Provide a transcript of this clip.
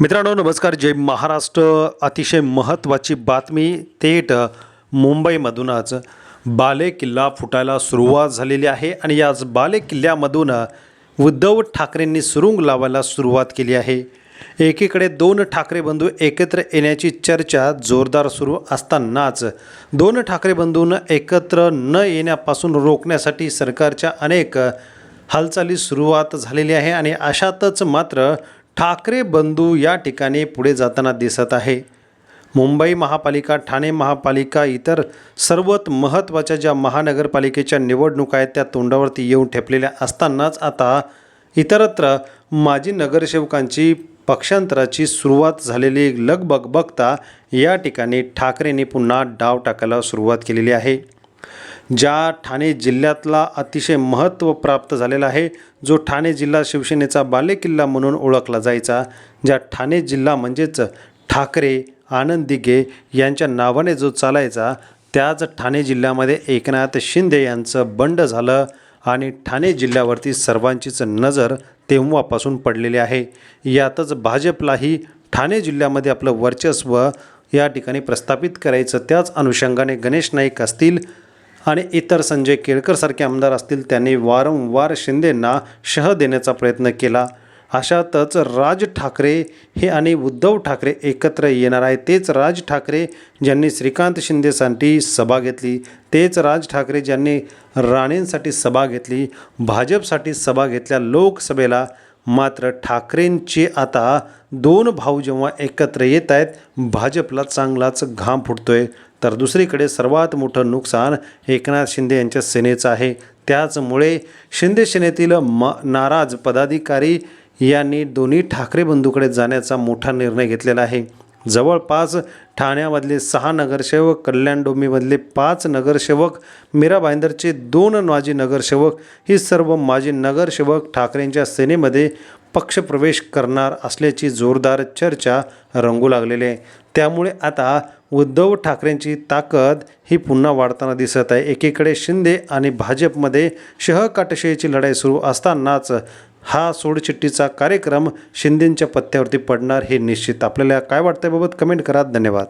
मित्रांनो नमस्कार. जय महाराष्ट्र. अतिशय महत्त्वाची बातमी थेट मुंबईमधूनच बाले किल्ला फुटायला सुरुवात झालेली आहे आणि याच बाले किल्ल्यामधून उद्धव ठाकरेंनी सुरुंग लावायला सुरुवात केली आहे. एकीकडे दोन ठाकरे बंधू एकत्र येण्याची चर्चा जोरदार सुरू असतानाच दोन ठाकरे बंधूंना एकत्र न येण्यापासून रोखण्यासाठी सरकारच्या अनेक हालचाली सुरुवात झालेली आहे आणि अशातच मात्र ठाकरे बंधू या ठिकाणी पुढे जाताना दिसत आहे. मुंबई महापालिका ठाणे महापालिका इतर सर्वात महत्त्वाच्या ज्या महानगरपालिकेच्या निवडणुका आहेत त्या तोंडावरती येऊन ठेपलेल्या असतानाच आता इतरत्र माजी नगरसेवकांची पक्षांतराची सुरुवात झालेली लगबग बघता या ठिकाणी ठाकरेंनी पुन्हा डाव टाकायला सुरुवात केलेली आहे. ज्या ठाणे जिल्ह्यातला अतिशय महत्त्व प्राप्त झालेला आहे जो ठाणे जिल्हा शिवसेनेचा बालेकिल्ला म्हणून ओळखला जायचा ज्या ठाणे जिल्हा म्हणजेच ठाकरे आनंद दिघे यांच्या नावाने जो चालायचा त्याच ठाणे जिल्ह्यामध्ये एकनाथ शिंदे यांचं बंड झालं आणि ठाणे जिल्ह्यावरती सर्वांचीच नजर तेव्हापासून पडलेली आहे. यातच भाजपलाही ठाणे जिल्ह्यामध्ये आपलं वर्चस्व या ठिकाणी प्रस्थापित करायचं त्याच अनुषंगाने गणेश नाईक असतील आणि इतर संजय केळकरसारखे आमदार असतील त्यांनी वारंवार शिंदेंना शह देण्याचा प्रयत्न केला. अशातच राज ठाकरे हे आणि उद्धव ठाकरे एकत्र येणार आहे. तेच राज ठाकरे ज्यांनी श्रीकांत शिंदेसाठी सभा घेतली तेच राज ठाकरे ज्यांनी राणेंसाठी सभा घेतली भाजपसाठी सभा घेतल्या लोकसभेला मात्र ठाकरेंचे आता दोन भाऊ जेव्हा एकत्र येत आहेत भाजपला चांगलाच घाम फुटतोय. तर दुसरीकडे सर्वात मोठं नुकसान एकनाथ शिंदे यांच्या सेनेचं आहे. त्याचमुळे शिंदे सेनेतील म नाराज पदाधिकारी यांनी दोन्ही ठाकरे बंधूकडे जाण्याचा मोठा निर्णय घेतलेला आहे. जवळपास ठाण्यामधले सहा नगरसेवक कल्याण डोंबिमधले पाच नगरसेवक मीरा भाईंदरचे दोन माजी नगरसेवक ही सर्व माजी नगरसेवक ठाकरेंच्या सेनेमध्ये पक्षप्रवेश करणार असल्याची जोरदार चर्चा रंगू लागलेली आहे. त्यामुळे आता उद्धव ठाकरेंची ताकद ही पुन्हा वाढताना दिसत आहे. एकीकडे शिंदे आणि भाजपमध्ये शहकाटशेची लढाई सुरू असतानाच हा सोडचिठ्ठीचा कार्यक्रम शिंदेंच्या पत्त्यावरती पडणार हे निश्चित. आपल्याला काय वाटतंय बाबत कमेंट करा. धन्यवाद.